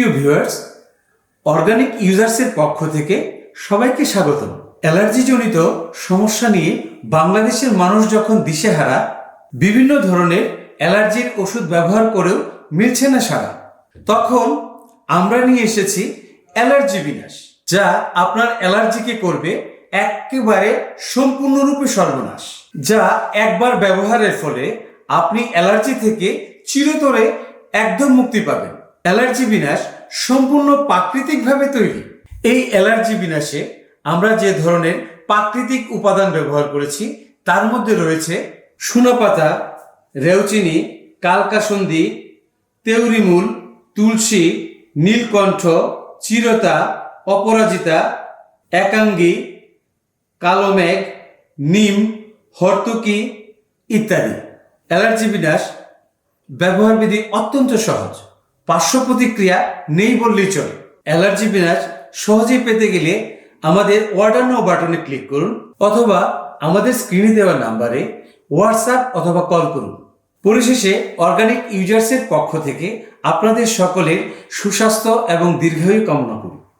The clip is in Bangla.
সুপ্রিয় ভিউয়ার্স অর্গানিক ইউজার্সের পক্ষ থেকে সবাইকে স্বাগতম। অ্যালার্জিজনিত সমস্যা নিয়ে বাংলাদেশের মানুষ যখন দিশেহারা, বিভিন্ন ধরনের অ্যালার্জির ওষুধ ব্যবহার করেও মিলছে না সারা। তখন আমরা নিয়ে এসেছি অ্যালার্জি বিনাশ, যা আপনার অ্যালার্জিকে করবে একেবারে সম্পূর্ণরূপে সর্বনাশ, যা একবার ব্যবহারের ফলে আপনি অ্যালার্জি থেকে চিরতরে একদম মুক্তি পাবেন। অ্যালার্জি বিনাশ সম্পূর্ণ প্রাকৃতিকভাবে তৈরি। এই অ্যালার্জি বিনাশে আমরা যে ধরনের প্রাকৃতিক উপাদান ব্যবহার করেছি, তার মধ্যে রয়েছে সুনাপাতা, রেউচিনি, কালকাসন্দি তেওরিমূল তুলসী, নীলকণ্ঠ, চিরতা, অপরাজিতা, একাঙ্গী, কালোমেঘ, নিম, হর্তুকি ইত্যাদি। অ্যালার্জি বিনাশ ব্যবহার বিধি অত্যন্ত সহজ। পার্শ্ব প্রতিক্রিয়া নেই বললেই চলে। অ্যালার্জি বিনাশ সহজেই পেতে গেলে আমাদের অর্ডার নাও বাটনে ক্লিক করুন অথবা আমাদের স্ক্রিনে দেওয়া নাম্বারে হোয়াটসঅ্যাপ অথবা কল করুন। পরিশেষে অর্গানিক ইউজার্সের পক্ষ থেকে আপনাদের সকলের সুস্বাস্থ্য এবং দীর্ঘায়ু কামনা করি।